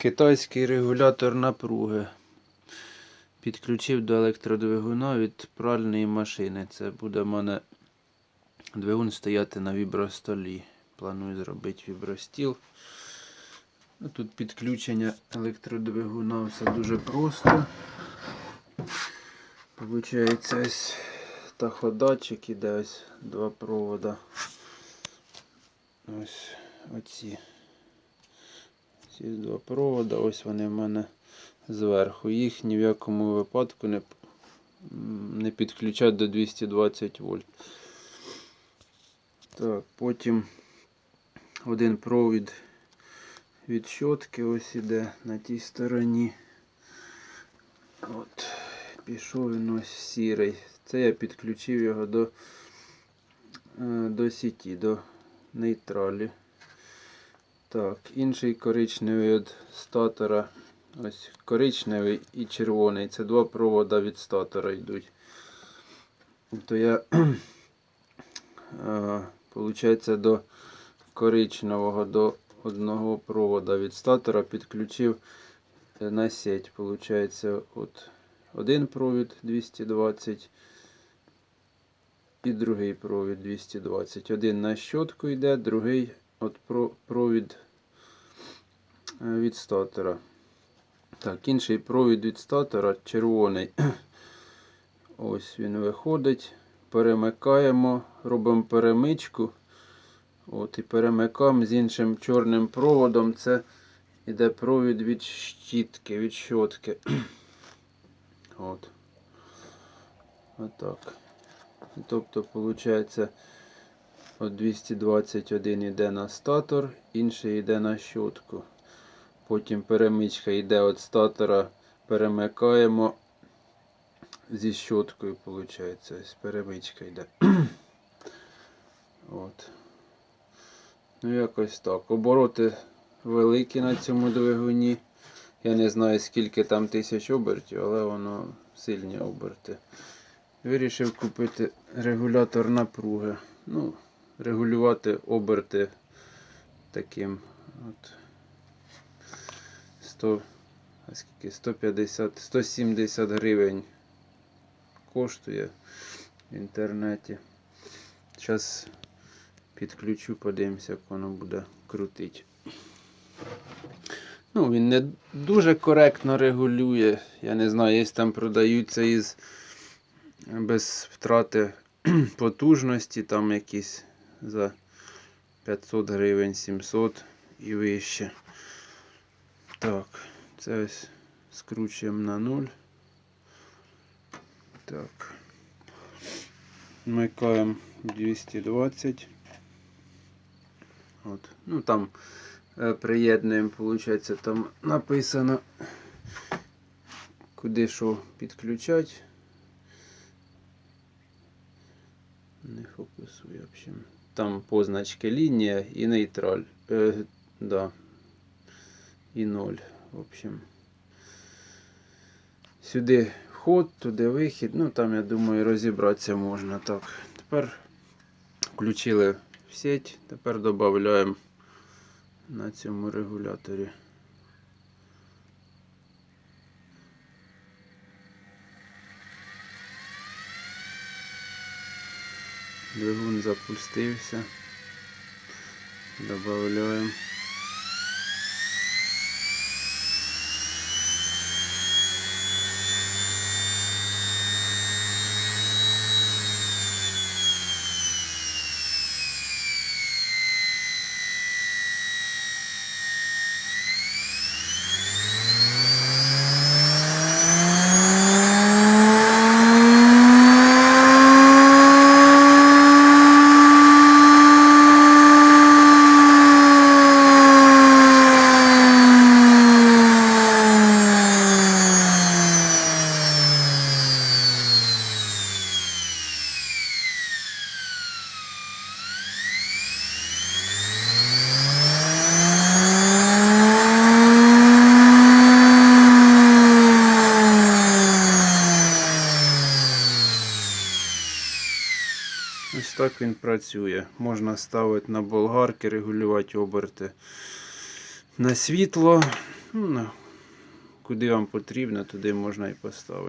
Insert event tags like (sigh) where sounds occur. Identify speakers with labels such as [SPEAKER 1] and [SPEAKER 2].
[SPEAKER 1] Китайський регулятор напруги. Підключив до електродвигуна від пральної машини. Це буде в мене двигун стояти на вібростолі. Планую зробити вібростіл. Ну, Тут підключення електродвигуна все дуже просто. Получається ось таходатчик іде ось два провода. Ось оці. Ці два провода, ось вони в мене зверху. Їх ні в якому випадку не, не підключать до 220 вольт. Так, потім один провід від щотки ось іде на тій стороні. От, пішов він ось сірий. Це я підключив його до, е, до сіті, до нейтралі. Так, інший коричневий від статора. Ось коричневий і червоний. Це два провода від статора йдуть. То я, (clears throat) е, получається, до коричневого до одного провода від статора підключив е, на сеть. Получається, от один провід 220 і другий провід 220. Один на щотку йде, другий от про- провід е, від статора. Так, інший провід від статора червоний. (clears throat) Ось він виходить. Перемикаємо, робимо перемичку. От і перемикаємо з іншим чорним проводом. Це іде провід від щітки, від щотки. (clears throat) От. Отак. Тобто, виходить, от 221 йде на статор, інший йде на щотку. Потім перемичка йде від статора, перемикаємо зі щоткою, виходить. Ось перемичка йде. (clears throat) От. Ну, якось так. Обороти великі на цьому двигуні. Я не знаю скільки там тисяч обертів, але воно сильні оберти. Вирішив купити регулятор напруги. Ну, регулювати оберти таким от 100, а скільки 150, 170 гривень коштує в інтернеті. Зараз підключу, подивимося, як воно буде крутити. Ну, він не дуже коректно регулює. Я не знаю, є там продаються із без втрати (clears throat) потужності, там якісь за 500 гривень, 700 і вище. Так, це ось скручуємо на 0. Так. Вмикаємо 220. От. Ну там е, приєднуємо, виходить, там написано, куди що підключати. Не фокусує, в общем. Там позначки лінія і нейтраль. Е, да. І 0. В общем. Сюди вход, туди вихід. Ну там, я думаю, розібратися можна. Так. Тепер включили в сеть, тепер додаємо на цьому регуляторі. Двигун запустився. Добавляємо. Ось так він працює. Можна ставити на болгарки, регулювати оберти на світло. Ну, куди вам потрібно, туди можна і поставити.